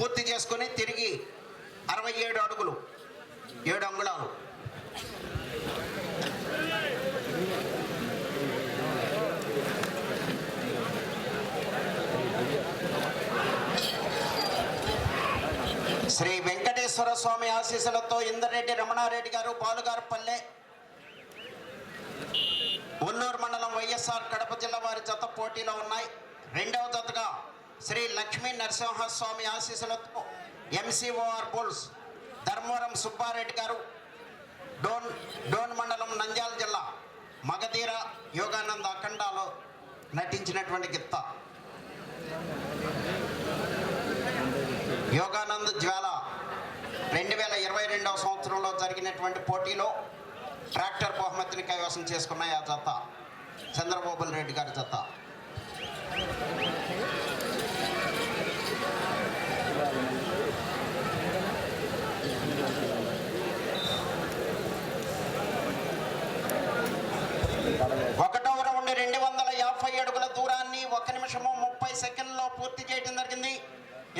పూర్తి చేసుకుని తిరిగి అరవై ఏడు అడుగులు ఏడు అంగుళాలు. శ్రీ వెంకటేశ్వర స్వామి ఆశీస్సులతో ఇందరెడ్డి రమణారెడ్డి గారు పాలుగారపల్లె ఒల్లూరు మండలం వైఎస్ఆర్ కడప జిల్లా వారి జత పోటీలో ఉన్నాయి. రెండవ జతగా శ్రీ లక్ష్మీ నరసింహస్వామి ఆశీస్సులతో ఎంసీఓఆర్ బుల్స్ ధర్మవరం సుబ్బారెడ్డి గారు డోన్ డోన్ మండలం నంద్యాల జిల్లా మగధీర యోగానంద అఖండాలో నటించినటువంటి గిత్త. యోగానంద్ జ్వాల రెండు వేల ఇరవై రెండవ సంవత్సరంలో జరిగినటువంటి పోటీలో ట్రాక్టర్ బహుమతిని కైవసం చేసుకున్న ఆ జత చంద్రబాబు రెడ్డి గారి జత ఒకటవ రౌండ్ రెండు వందల యాభై అడుగుల దూరాన్ని ఒక నిమిషము ముప్పై సెకండ్లో పూర్తి చేయడం జరిగింది.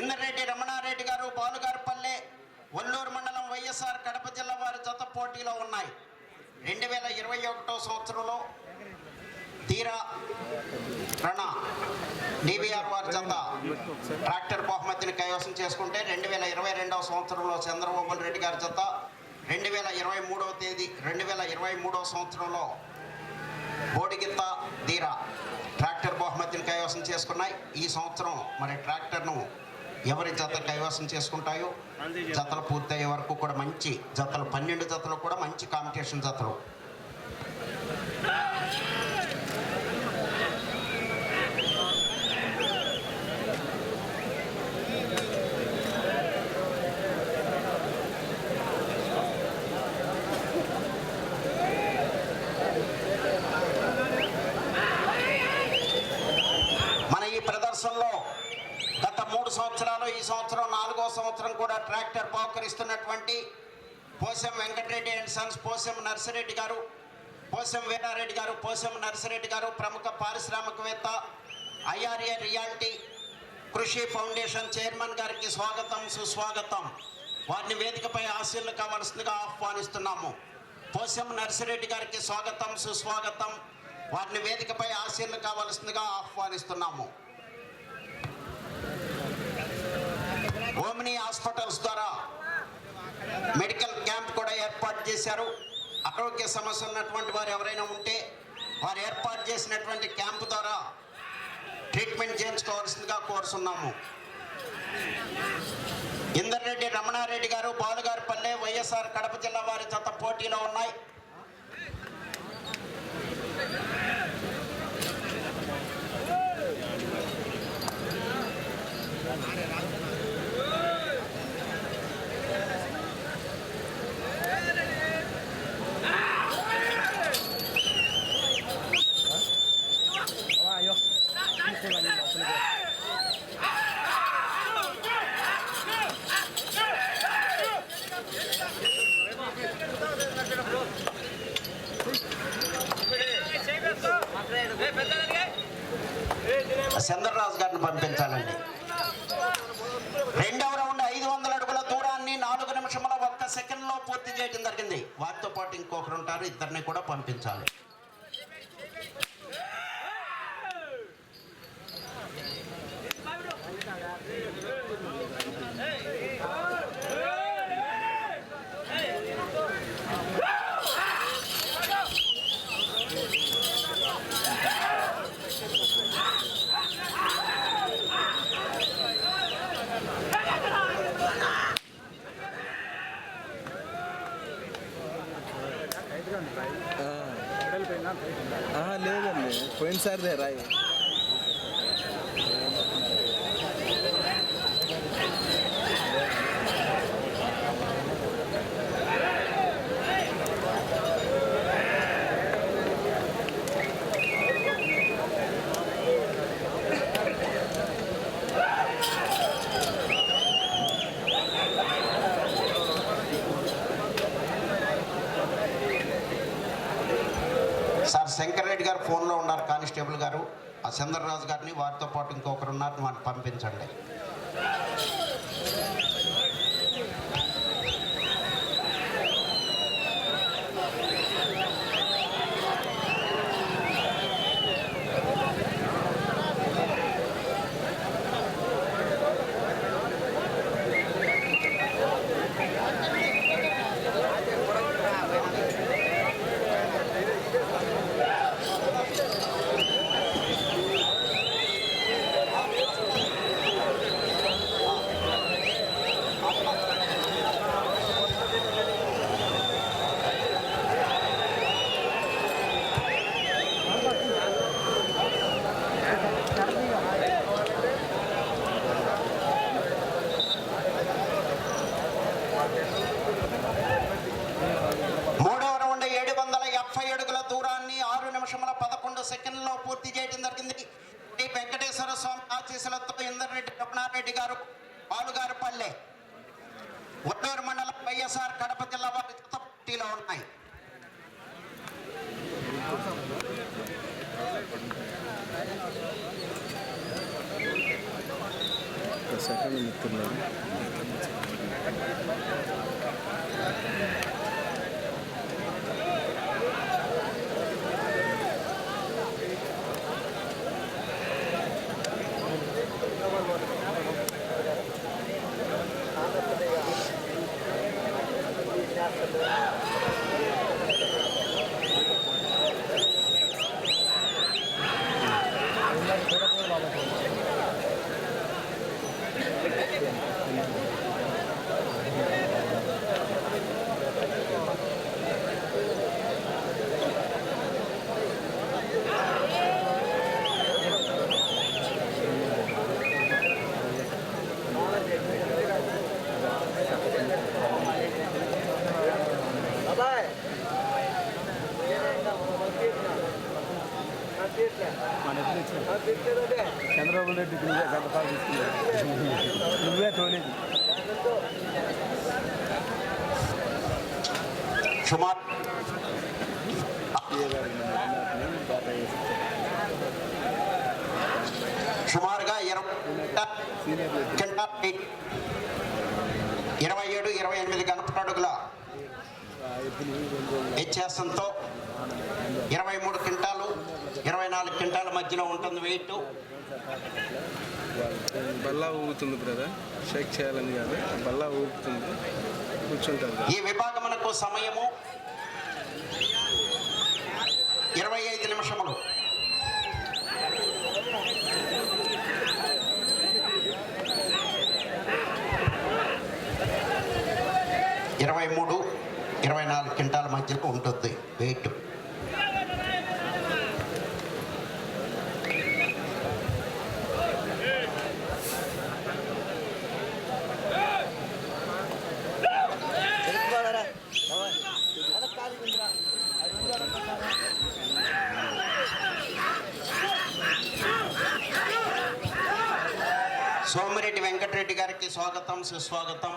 ఇందరెడ్డి రమణారెడ్డి గారు బాలుగారిపల్లె ఒల్లూరు మండలం వైఎస్ఆర్ కడప జిల్లా వారి జత పోటీలో ఉన్నాయి. రెండు వేల ఇరవై ఒకటో సంవత్సరంలో తీరా రణ డివిఆర్ వారి జత ట్రాక్టర్ బహుమతిని కైవసం చేసుకుంటే రెండు వేల ఇరవై రెండవ సంవత్సరంలో చంద్రబాబు రెడ్డి గారి జత రెండు వేల ఇరవై మూడవ తేదీ రెండు వేల ఇరవై మూడవ సంవత్సరంలో బోడిగిత్త దీరా ట్రాక్టర్ బహుమతిని కైవసం చేసుకున్నాయి. ఈ సంవత్సరం మరి ట్రాక్టర్ను ఎవరి జత కైవసం చేసుకుంటాయో? జతలు పూర్తయ్యే వరకు కూడా మంచి జతలు పన్నెండు జతలు కూడా మంచి కాంపిటీషన్ జతలు మన ఈ ప్రదర్శనలో గత మూడు సంవత్సరాలు ఈ సంవత్సరం నాలుగో సంవత్సరం కూడా ట్రాక్టర్ పోకరిస్తున్నటువంటి పోసం వెంకటరెడ్డి అండ్ సన్స్ పోసం నర్సిరెడ్డి గారు పోసం వీరారెడ్డి గారు పోసం నర్సిరెడ్డి గారు ప్రముఖ పారిశ్రామికవేత్త IRA reality Krishi foundation chairman గారికి స్వాగతం సుస్వాగతం. వారిని వేదికపై ఆశీర్లు కావాల్సిందిగా ఆహ్వానిస్తున్నాము. పోసం నర్సిరెడ్డి గారికి స్వాగతం సుస్వాగతం. వారిని వేదికపై ఆశీర్లు కావాల్సిందిగా ఆహ్వానిస్తున్నాము. ఓమిని హాస్పిటల్స్ ద్వారా మెడికల్ క్యాంప్ కూడా ఏర్పాటు చేశారు. ఆరోగ్య సమస్య ఉన్నటువంటి వారు ఎవరైనా ఉంటే వారు ఏర్పాటు చేసినటువంటి క్యాంపు ద్వారా ట్రీట్మెంట్ చేయించుకోవాల్సిందిగా కోరుతున్నాము ఇందర్రెడ్డి రమణారెడ్డి గారు బాలుగారిపల్లె వైఎస్ఆర్ కడప జిల్లా వారి జత పోటీలో ఉన్నాయి. pensar de సార్ శంకర్రెడ్డి గారు ఫోన్లో ఉన్నారు కానిస్టేబుల్ గారు. ఆ చంద్రరాజు గారిని వారితో పాటు ఇంకొకరు ఉన్నారు వాటిని పంపించండి. సుమార్. సుమారుగా ఇరవై ఇరవై ఏడు ఇరవై ఎనిమిది గణప అడుగుల వ్యత్యాసంతో ఇరవై మూడు క్వింటాలు ఇరవై నాలుగు క్వింటాల మధ్యలో ఉంటుంది వెయిట్. బల్లా ఊగుతుంది బ్రదర్. షేక్ చేయాలని కాదు బల్లా ఊగుతుంది. కూర్చుంటారు ఈ విభాగమునకు సమయము ఇరవై ఐదు నిమిషములు. ఇరవై మూడు ఇరవై నాలుగు క్వింటాల మధ్యలో ఉంటుంది. వెయిట్. రెడ్డి గారికి స్వాగతం సుస్వాగతం.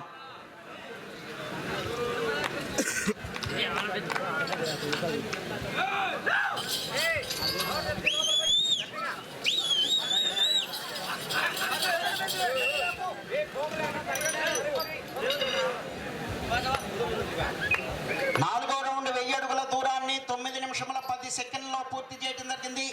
నాలుగో రౌండ్ వెయ్యి అడుగుల దూరాన్ని తొమ్మిది నిమిషముల పది సెకండ్లో పూర్తి చేయడం జరిగింది.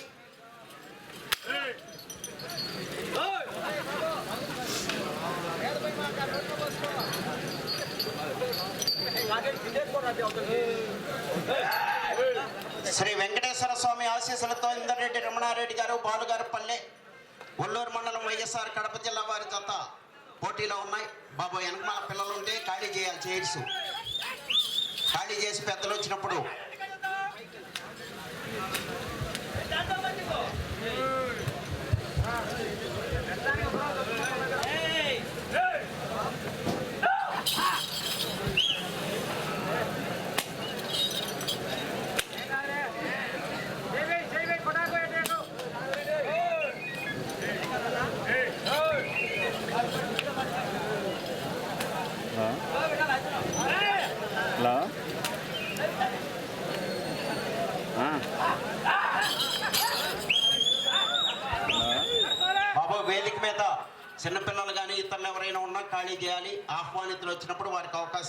శ్రీ వెంకటేశ్వర స్వామి ఆశీస్సులతో ఇందరెడ్డి రమణారెడ్డి గారు బాలుగారు పల్లె ఒల్లూరు మండలం వైఎస్ఆర్ కడప జిల్లా వారి జత పోటీలో ఉన్నాయి. బాబు వెనకమాల పిల్లలు ఉంటే ఖాళీ చేయాలి చైర్స్ ఖాళీ చేసి పెద్దలు వచ్చినప్పుడు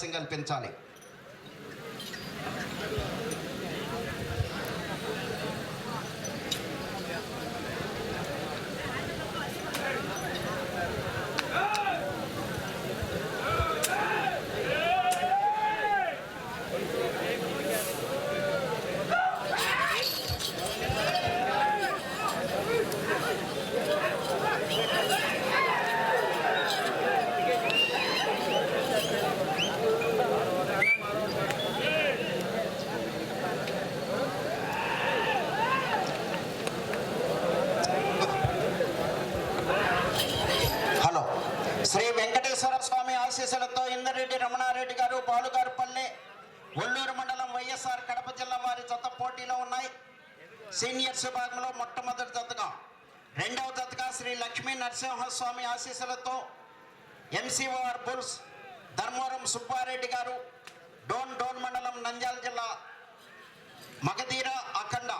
వారికి అవకాశం కల్పించాలి హలో శ్రీ వెంకటేశ్వర స్వామి ఆశీస్సులతో ఇందరెడ్డి రమణారెడ్డి గారు బాలుగారుపల్లె ఒల్లూరు మండలం వైఎస్ఆర్ కడప జిల్లా వారి జత పోటీలో ఉన్నాయి. సీనియర్స్ విభాగంలో మొట్టమొదటి జతగా రెండవ జతగా శ్రీ లక్ష్మీ నరసింహస్వామి ఆశీస్సులతో ఎంసీఓఆర్ బుల్స్ ధర్మవరం సుబ్బారెడ్డి గారు డోన్ డోన్ మండలం నంద్యాల జిల్లా మగధీర అఖండ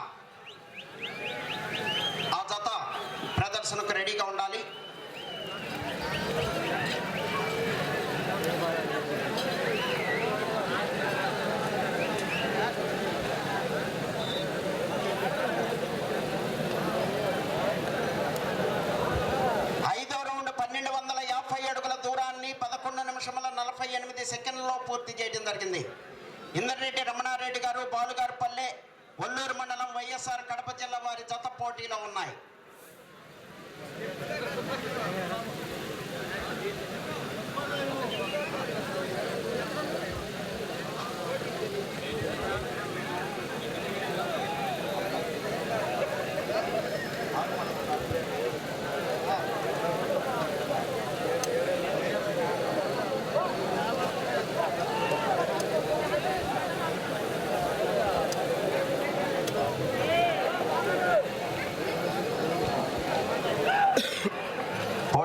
ఆ జత ప్రదర్శనకు రెడీగా ఉండాలి ఐదో రౌండ్ పన్నెండు వందల యాభై అడుగుల దూరాన్ని పదకొండు నిమిషముల నలభై ఎనిమిది సెకండ్లలో పూర్తి చేయడం జరిగింది ఇందరెడ్డి రమణారెడ్డి గారు బాలుగారు పల్లె ఒల్లూరు మండలం వైఎస్ఆర్ కడప జిల్లా వారి జత పోటీలో ఉన్నాయి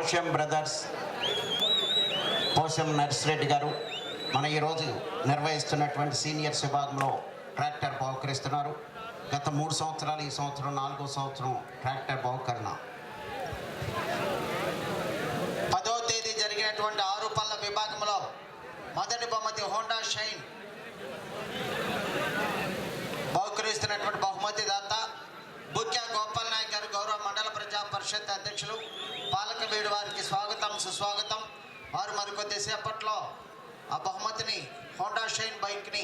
పోషం బ్రదర్స్ పోషం నర్సిరెడ్డి గారు మన ఈరోజు నిర్వహిస్తున్నటువంటి సీనియర్స్ విభాగంలో ట్రాక్టర్ బహుకరిస్తున్నారు. గత మూడు సంవత్సరాలు ఈ సంవత్సరం నాలుగో సంవత్సరం ట్రాక్టర్ బహుకరణ. పదో తేదీ జరిగినటువంటి ఆరు పళ్ళ విభాగంలో మొదటి బహుమతి హోండా షైన్. బహుకరిస్తున్నటువంటి బహుమతి దాత బుక్యా గోపాల్ నాయక్ గారు గౌరవ మండల ప్రజా పరిషత్ అధ్యక్షులు. పాలక వారికి స్వాగతం సుస్వాగతం. వారు మరికొద్దిసేపట్లో ఆ బహుమతిని హోండా షైన్ బైక్ని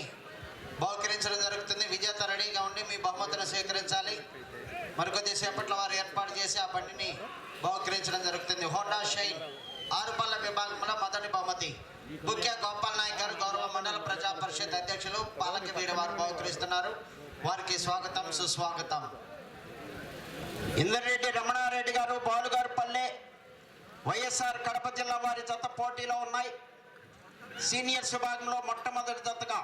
బహుకరించడం జరుగుతుంది. విజేత రెడీగా ఉండి మీ బహుమతిని స్వీకరించాలి. మరికొద్దిసేపట్లో వారు ఏర్పాటు చేసి ఆ బండిని బహుకరించడం జరుగుతుంది. హోండా షైన్ ఆరుపల్ల విభాగంలో మొదటి బహుమతి. ముఖ్య గోపాల్ నాయక్ గారు గౌరవ మండల ప్రజా పరిషత్ అధ్యక్షులు పాలక వీడి వారు బహుకరిస్తున్నారు. వారికి స్వాగతం సుస్వాగతం. ఇందరెడ్డి రమణారెడ్డి గారు బాలుగారు పల్లె వైఎస్ఆర్ కడప జిల్లా వారి జత పోటీలో ఉన్నాయి. సీనియర్స్ విభాగంలో మొట్టమొదటి జతగా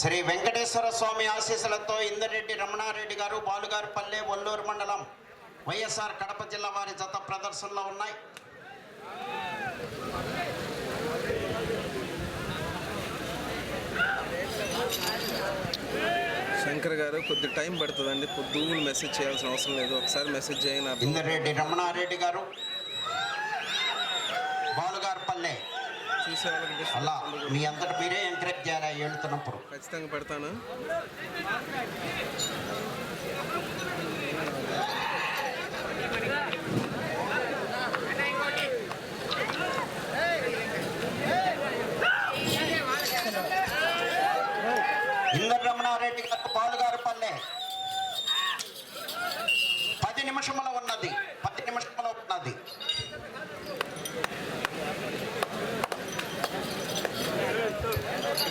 శ్రీ వెంకటేశ్వర స్వామి ఆశీస్సులతో ఇందరెడ్డి రమణారెడ్డి గారు బాలుగారు పల్లె ఒల్లూరు మండలం వైఎస్ఆర్ కడప జిల్లా వారి జత ప్రదర్శనలో ఉన్నాయి. శంకర్ గారు కొద్ది టైం పడుతుందండి. పొద్దున్న మెసేజ్ చేయాల్సిన అవసరం లేదు. ఒకసారి మెసేజ్ చేయన ఇందరెడ్డి రమణారెడ్డి గారు బాలుగారు పల్లె చూసే వాళ్ళకి అలా. మీ అంతటి మీరే ఎంకరేజ్ చేయాలి వెళ్తున్నప్పుడు ఖచ్చితంగా పెడతాను. ఇందర్ రమణారెడ్డి గారు బాలుగారు పల్లె. పది నిమిషముల ఉన్నది పది నిమిషముల ఉన్నది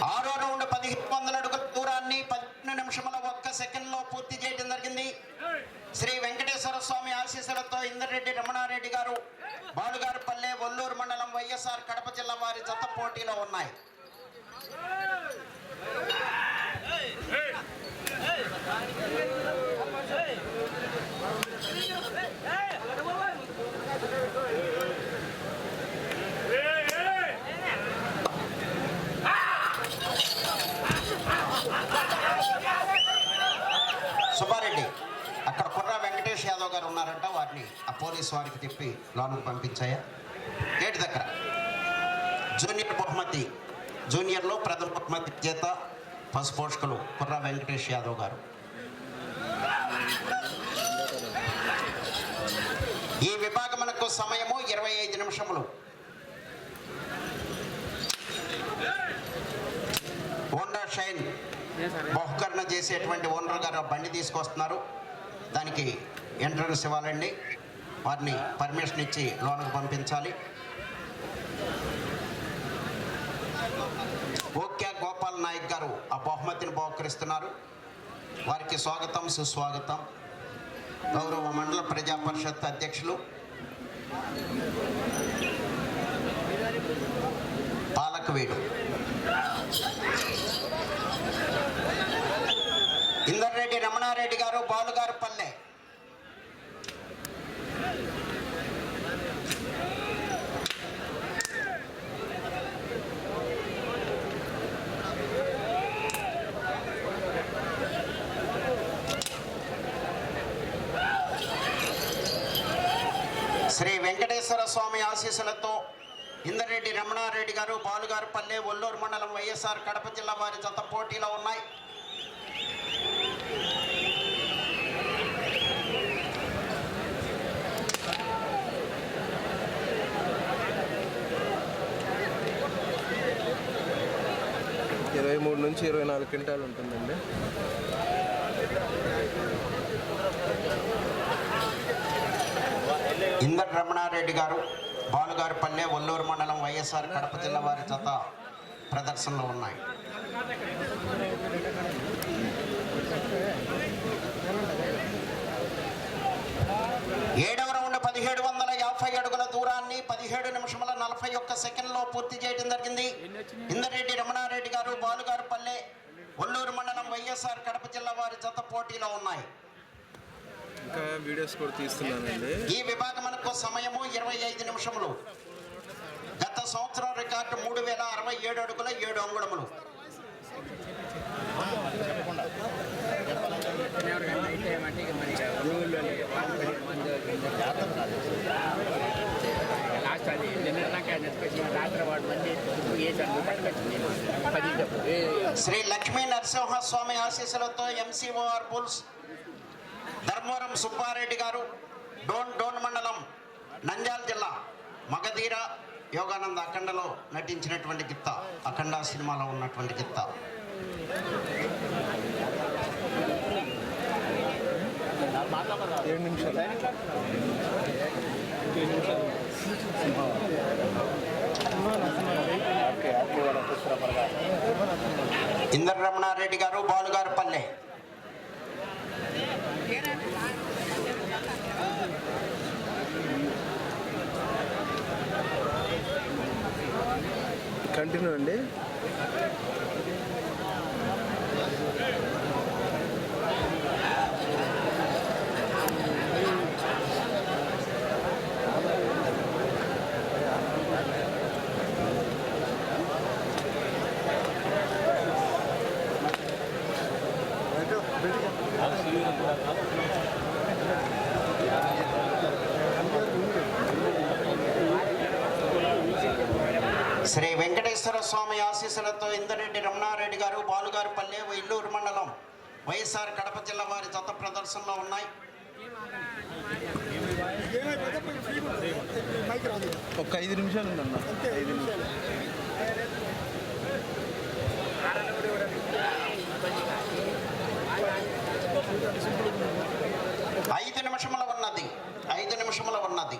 ఆరో రౌండ్ పదిహేను వందల అడుగుల దూరాన్ని పదిహేను నిమిషముల ఒక్క సెకండ్లో పూర్తి చేయడం జరిగింది. శ్రీ వెంకటేశ్వర స్వామి ఆశీస్సులతో ఇందరెడ్డి రమణారెడ్డి గారు బాలుగారు పల్లె ఒల్లూరు మండలం వైఎస్ఆర్ కడప జిల్లా వారి జత పోటీలో ఉన్నాయి. సుబ్బారెడ్డి అక్కడ కుర్ర వెంకటేష్ యాదవ్ గారు ఉన్నారంట వారిని ఆ పోలీస్ వారికి తిప్పి లోనికి పంపించాయా? గేట్ దగ్గర. జూనియర్ బహుమతి జూనియర్లో ప్రథమ బహుమతి చేత పశు పోషకులు కుర్ర వెంకటేష్ యాదవ్ గారు. ఈ విభాగములకు సమయము ఇరవై ఐదు నిమిషములు. హోండా షైన్ బహుకరణ చేసేటువంటి ఓనర్ గారు బండి తీసుకొస్తున్నారు. దానికి ఎంట్రన్స్ ఇవ్వాలండి. వారిని పర్మిషన్ ఇచ్చి లోనకు పంపించాలి. ఓకే గోపాల్ నాయక్ గారు ఆ బహుమతిని బహుకరిస్తున్నారు. వారికి స్వాగతం సుస్వాగతం. గౌరవ మండల ప్రజా పరిషత్ అధ్యక్షులు. పాలకవేడు ఇందర్రెడ్డి రమణారెడ్డి గారు బాలుగారు పల్లె. శ్రీ వెంకటేశ్వర స్వామి ఆశీస్సులతో ఇందరెడ్డి రమణారెడ్డి గారు బాలుగారు పల్లె ఒల్లూరు మండలం వైఎస్ఆర్ కడప జిల్లా వారి జత పోటీలో ఉన్నాయి. ఇరవై మూడు నుంచి ఇరవై నాలుగు క్వింటాలు ఉంటుందండి. ఇందర్ రమణారెడ్డి గారు బాలుగారి పల్లె ఒల్లూరు మండలం వైఎస్ఆర్ కడప జిల్లా వారి జత ప్రదర్శనలో ఉన్నాయి. ఏడవ రౌండ్ పదిహేడు వందల యాభై అడుగుల దూరాన్ని పదిహేడు నలభై ఒక్క సెకండ్లో పూర్తి చేయడం జరిగింది. ఇందరెడ్డి రమణారెడ్డి గారు బాలుగారు పల్లె ఒల్లూరు మండలం వైఎస్ఆర్ కడప జిల్లా వారి జత పోటీలో ఉన్నాయి. ఇంకా వీడియోస్ కూడా తీస్తున్నానండి. ఈ విభాగమునకు సమయము ఇరవై ఐదు నిమిషములు. గత సంవత్సరం రికార్డు మూడు వేల అరవై ఏడు అడుగుల ఏడు అంగుళములు. లాస్ట్ అది నెత్తుకొచ్చి రాత్రి వాడు మళ్ళీ వేసాను పట్టుకొచ్చింది పది డబ్బు శ్రీ లక్ష్మీ నరసింహస్వామి ఆశీస్సులతో ఎంసీఓఆర్ బుల్స్ ధర్మవరం సుబ్బారెడ్డి గారు డోన్ డోన్ మండలం నంద్యాల జిల్లా మగధీర యోగానంద అఖండలో నటించినటువంటి గిత్త అఖండ సినిమాలో ఉన్నటువంటి గిత్త. ఏడు నిమిషాలు. ఇంద్రరమణారెడ్డి గారు బాలుగారు పల్లె కంటిన్యూ అండి శ్రీ వెంకటేశ్వర స్వామి ఆశీస్సులతో ఇందరెడ్డి రమణారెడ్డి గారు బాలుగారు పల్లె ఇల్లూరు మండలం వైఎస్ఆర్ కడప జిల్లా వారి జత ప్రదర్శనలో ఉన్నాయి. ఒక ఐదు నిమిషాలు ఉందన్న. ఐదు నిమిషాలు ఐదు నిమిషముల ఉన్నది. ఐదు నిమిషముల ఉన్నది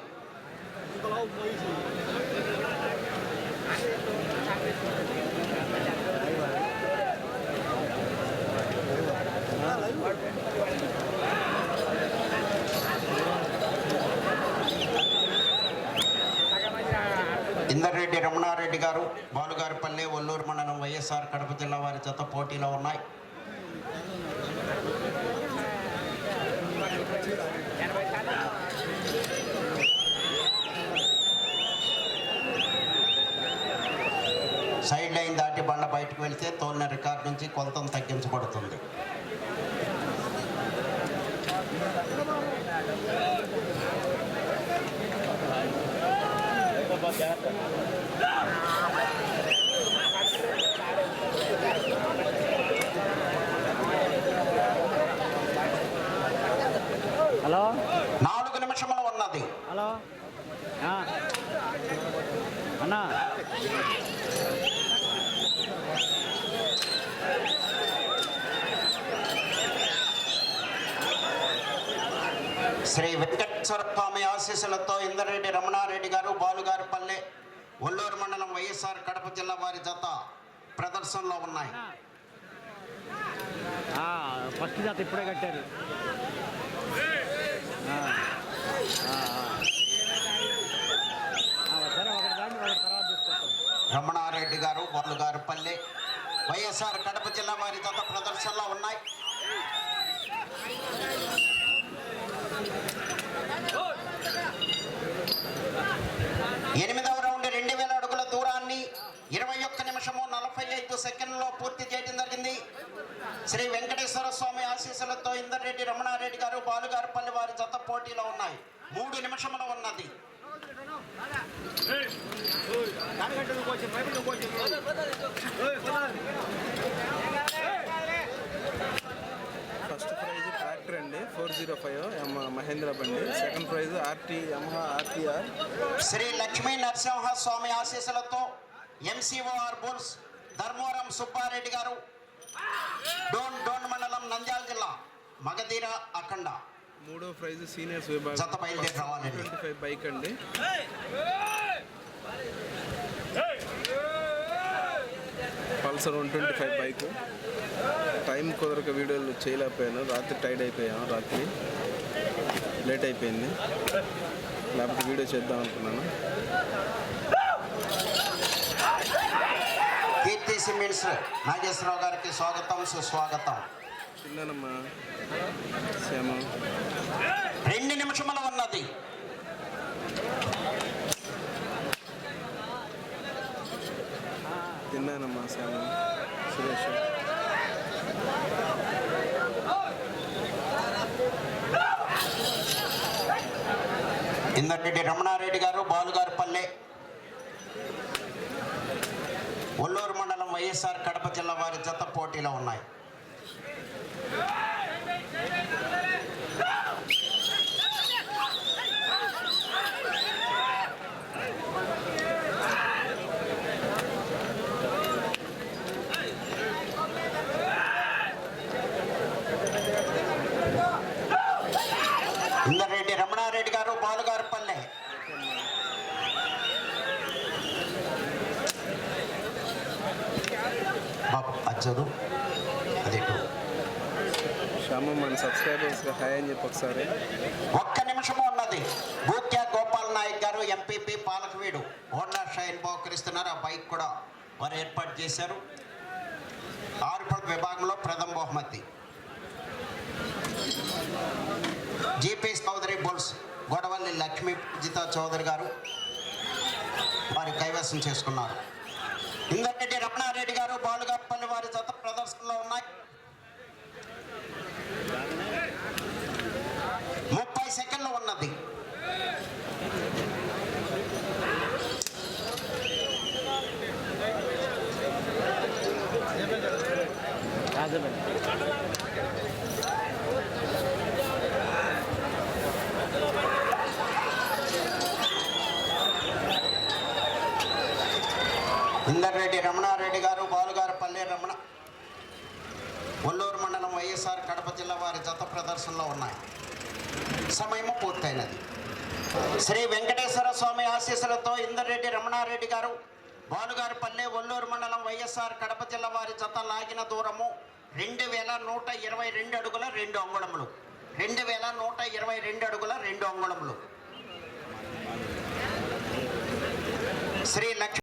ఇందర్రెడ్డి రమణారెడ్డి గారు బాలుగారిపల్లి ఒల్లూరు మండలం వైఎస్ఆర్ కడప జిల్లా వారి జత పోటీలో ఉన్నాయి. సైడ్ లైన్ దాటి బండ బయటకు వెళ్తే తోలిన రికార్డ్ నుంచి కొలతం తగ్గించబడుతుంది. హలో నాలుగు నిమిషములు ఉన్నది హలో అన్నా శ్రీ వెంకటేశ్వర స్వామి ఆశీస్సులతో ఇందరెడ్డి రమణారెడ్డి గారు బాలుగారు పల్లె ఒల్లూరు మండలం వైఎస్ఆర్ కడప జిల్లా వారి జత ప్రదర్శనలో ఉన్నాయి. ఫస్ట్ జాత ఇప్పుడే కట్టారు. రమణారెడ్డి గారు బాలుగారు పల్లె వైఎస్ఆర్ కడప జిల్లా వారి జత ప్రదర్శనలో ఉన్నాయి ఎనిమిదవ రౌండ్ రెండు వేల అడుగుల దూరాన్ని ఇరవై ఒక్క నిమిషము నలభై ఐదు సెకండ్లో పూర్తి చేయడం జరిగింది. శ్రీ వెంకటేశ్వర స్వామి ఆశీస్సులతో ఇందర్రెడ్డి రమణారెడ్డి గారు బాలుగారుపల్లి వారి జత పోటీలో ఉన్నాయి. మూడు నిమిషముల ఉన్నది. ఫస్ట్ ప్రైజ్ ట్రాక్టర్ అండి ఫోర్ జీరో ఫైవ్ మహేంద్ర బండి. Second prize RT Yamaha RTR. Shri Lakshmi Narasimha Swami ఆశీస్సులతో ఎంసీఓఆర్ బుల్స్ ధర్మవరం సుబ్బారెడ్డి గారు. డోన్ డోన్ మండలం నంద్యాల జిల్లా మగధీర అఖండ. మూడో ప్రైజ్ సీనియర్స్ విభాగం. జత బయలుదేరి రావాలండి. ట్వంటీ ఫైవ్ బైక్ అండి. Pulsar one twenty five bike. Time కుదరక వీడియోలు చేయలేకపోయాను. రాత్రి టైర్డ్ అయిపోయాను రాత్రి లేట్ అయిపోయింది. లేకపోతే వీడియో చేద్దాం అనుకున్నాను. కీర్తి సిమెంట్స్ నాగేశ్వరరావు గారికి స్వాగతం సుస్వాగతం. రెండు నిమిషముల ఉన్నది. తిన్నానమ్మా శ్యామ. సురేష్. ఇందరెడ్డి రమణారెడ్డి గారు బాలుగారు పల్లె ఒల్లూరు మండలం వైఎస్ఆర్ కడప జిల్లా వారి జత పోటీలో ఉన్నాయి. ఇందరెడ్డి రమణారెడ్డి గారు బాలుగారు పల్లె బాబు అది చదువు అది ఇటు. శ్యామ మన సబ్స్క్రైబర్స్గా హాయ్ అని చెప్పి ఒకసారి ఒక్క నిమిషము ఉన్నది. భూక్యా గోపాల్ నాయక్ గారు ఎంపీపీ పాలకవీడు. హోండా షైన్ బహుకరిస్తున్నారు ఆ బైక్ కూడా వారు ఏర్పాటు చేశారు. ఆరుపడ్ విభాగంలో ప్రథమ బహుమతి. జీపీ చౌదరి బుల్స్ గొడవల్లి లక్ష్మీ పూజిత చౌదరి గారు వారి కైవసం చేసుకున్నారు. ఇందరెడ్డి రమణారెడ్డి గారు బాలుగాపల్లి వారి జత ప్రదర్శనలో ఉన్నాయి. ముప్పై సెకండ్లు ఉన్నది. రాజమండ్రి ఇందర్రెడ్డి రమణారెడ్డి గారు బాలుగారు పల్లె రమణ ఒల్లూరు మండలం వైఎస్ఆర్ కడప జిల్లా వారి జత ప్రదర్శనలో ఉన్నాయి సమయము శ్రీ వెంకటేశ్వర స్వామి ఆశీస్సులతో ఇందర్రెడ్డి రమణారెడ్డి గారు బాలుగారి పల్లె ఒల్లూరు మండలం వైఎస్ఆర్ కడప జిల్లా వారి జత లాగిన దూరము రెండు వేల నూట ఇరవై రెండు అడుగుల రెండు అంగుళములు. రెండు వేల నూట ఇరవై రెండు అడుగుల రెండు అంగుళములు. శ్రీ లక్ష్మి